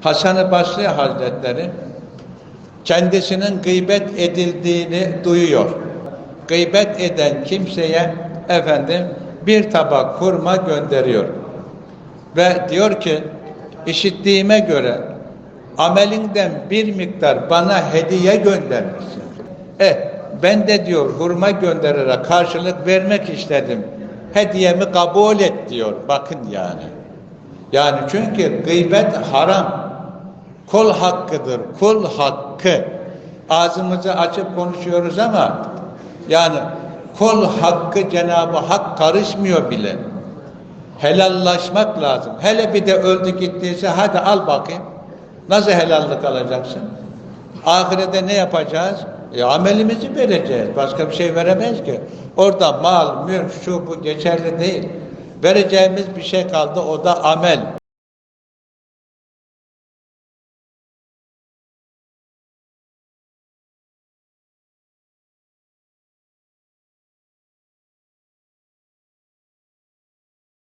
Hasan-ı Basri Hazretleri kendisinin gıybet edildiğini duyuyor. Gıybet eden kimseye efendim bir tabak hurma gönderiyor. Ve diyor ki işittiğime göre amelinden bir miktar bana hediye göndermişsin. Eh ben de diyor hurma göndererek karşılık vermek istedim. Hediyemi kabul et diyor. Bakın yani. Yani çünkü gıybet haram. Kul hakkıdır. Kul hakkı. Ağzımızı açıp konuşuyoruz ama yani kul hakkı Cenab-ı Hak karışmıyor bile. Helallaşmak lazım. Hele bir de öldü gittiyse hadi al bakayım. Nasıl helallik alacaksın? Ahirete ne yapacağız? E, amelimizi vereceğiz. Başka bir şey veremeyiz ki. Orada mal, mülk, şu bu geçerli değil. Vereceğimiz bir şey kaldı o da amel.